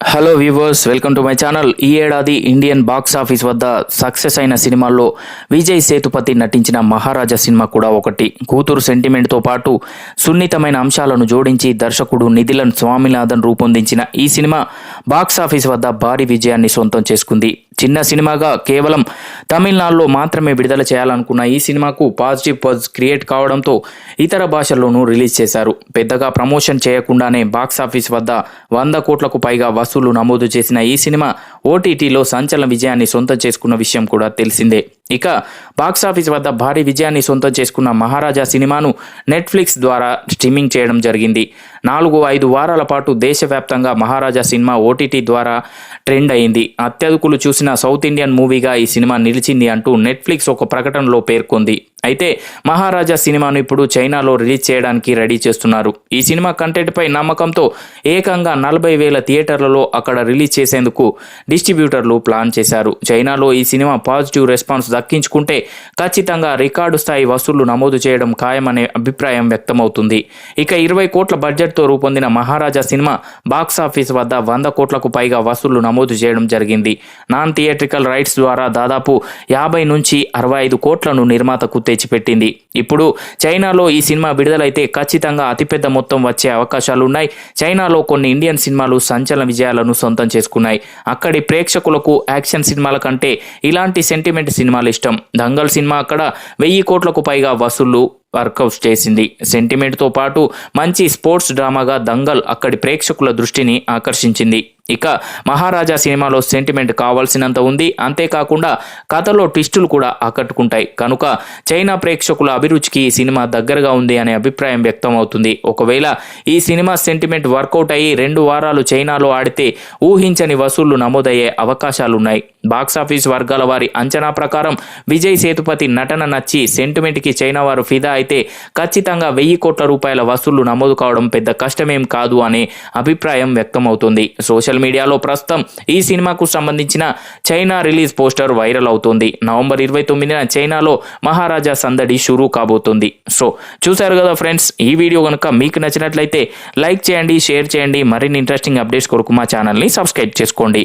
Hello viewers welcome to my channel ఈ ఏడాది Indian box office వద్ద సక్సెస్ అయిన సినిమాల్లో విజయ్ సేతుపతి నటించిన మహారాజా సినిమా కూడా ఒకటి. కూతురు సెంటిమెంట్తో పాటు సున్నితమైన అంశాలను జోడించి దర్శకుడు నిధిలన్ స్వామినాథన్ రూపొందించిన ఈ సినిమా బాక్స్ ఆఫీస్ వద్ద భారీ విజయాన్ని సొంతం చేసుకుంది. చిన్న సినిమాగా కేవలం తమిళనాడులో మాత్రమే విడుదల చేయాలనుకున్న ఈ సినిమాకు పాజిటివ్ పజ్ క్రియేట్ కావడంతో ఇతర భాషల్లోనూ రిలీజ్ చేశారు. పెద్దగా ప్రమోషన్ చేయకుండానే బాక్స్ ఆఫీస్ వద్ద వంద కోట్లకు పైగా వసూలు నమోదు చేసిన ఈ సినిమా ఓటీటీలో సంచలన విజయాన్ని సొంతం చేసుకున్న విషయం కూడా తెలిసిందే. ఇక బాక్సాఫీస్ వద్ద భారీ విజయాన్ని సొంతం చేసుకున్న మహారాజా సినిమాను నెట్ఫ్లిక్స్ ద్వారా స్ట్రీమింగ్ చేయడం జరిగింది. నాలుగు ఐదు వారాల పాటు దేశవ్యాప్తంగా మహారాజా సినిమా ఓటీటీ ద్వారా ట్రెండ్ అయింది. అత్యధికులు చూసిన సౌత్ ఇండియన్ మూవీగా ఈ సినిమా నిలిచింది అంటూ నెట్ఫ్లిక్స్ ఒక ప్రకటనలో పేర్కొంది. అయితే మహారాజా సినిమాను ఇప్పుడు చైనాలో రిలీజ్ చేయడానికి రెడీ చేస్తున్నారు. ఈ సినిమా కంటెంట్పై నమ్మకంతో ఏకంగా నలభై వేల థియేటర్లలో అక్కడ రిలీజ్ చేసేందుకు డిస్ట్రిబ్యూటర్లు ప్లాన్ చేశారు. చైనాలో ఈ సినిమా పాజిటివ్ రెస్పాన్స్ దక్కించుకుంటే ఖచ్చితంగా రికార్డు స్థాయి వసూళ్ళు నమోదు చేయడం ఖాయమనే అభిప్రాయం వ్యక్తమవుతుంది. ఇక ఇరవై కోట్ల బడ్జెట్తో రూపొందిన మహారాజా సినిమా బాక్స్ ఆఫీస్ వద్ద వంద కోట్లకు పైగా వసూళ్ళు నమోదు చేయడం జరిగింది. నాన్ థియేట్రికల్ రైట్స్ ద్వారా దాదాపు యాభై నుంచి అరవై ఐదు కోట్లను నిర్మాతకు తెచ్చిపెట్టింది ఇప్పుడు చైనాలో ఈ సినిమా విడుదలైతే ఖచ్చితంగా అతిపెద్ద మొత్తం వచ్చే అవకాశాలున్నాయి. చైనాలో కొన్ని ఇండియన్ సినిమాలు సంచలన విజయాలను సొంతం చేసుకున్నాయి. అక్కడి ప్రేక్షకులకు యాక్షన్ సినిమాల కంటే ఇలాంటి సెంటిమెంట్ సినిమాలు ఇష్టం. దంగల్ సినిమా అక్కడ వెయ్యి కోట్లకు పైగా వసూళ్ళు వర్కౌట్ చేసింది. సెంటిమెంట్తో పాటు మంచి స్పోర్ట్స్ డ్రామాగా దంగల్ అక్కడి ప్రేక్షకుల దృష్టిని ఆకర్షించింది. ఇక మహారాజా సినిమాలో సెంటిమెంట్ కావాల్సినంత ఉంది. అంతేకాకుండా కథలో ట్విస్టులు కూడా ఆకట్టుకుంటాయి. కనుక చైనా ప్రేక్షకుల అభిరుచికి ఈ సినిమా దగ్గరగా ఉంది అనే అభిప్రాయం వ్యక్తం అవుతుంది ఒకవేళ ఈ సినిమా సెంటిమెంట్ వర్కౌట్ అయ్యి రెండు వారాలు చైనాలో ఆడితే ఊహించని వసూళ్ళు నమోదయ్యే అవకాశాలున్నాయి. బాక్సాఫీస్ వర్గాల వారి అంచనా ప్రకారం విజయ్ సేతుపతి నటన నచ్చి సెంటిమెంట్కి చైనా వారు ఫిదా అయితే ఖచ్చితంగా వెయ్యి కోట్ల రూపాయల వసూళ్ళు నమోదు కావడం పెద్ద కష్టమేం కాదు అనే అభిప్రాయం వ్యక్తమవుతుంది. సోషల్ సోషల్ మీడియాలో ప్రస్తుతం ఈ సినిమాకు సంబంధించిన చైనా రిలీజ్ పోస్టర్ వైరల్ అవుతుంది. నవంబర్ ఇరవై తొమ్మిదిన చైనాలో మహారాజా సందడి షురూ కాబోతుంది. సో చూశారు కదా ఫ్రెండ్స్ ఈ వీడియో కనుక మీకు నచ్చినట్లయితే లైక్ చేయండి షేర్ చేయండి. మరిన్ని ఇంట్రెస్టింగ్ అప్డేట్స్ కొరకు మా ఛానల్ని సబ్స్క్రైబ్ చేసుకోండి.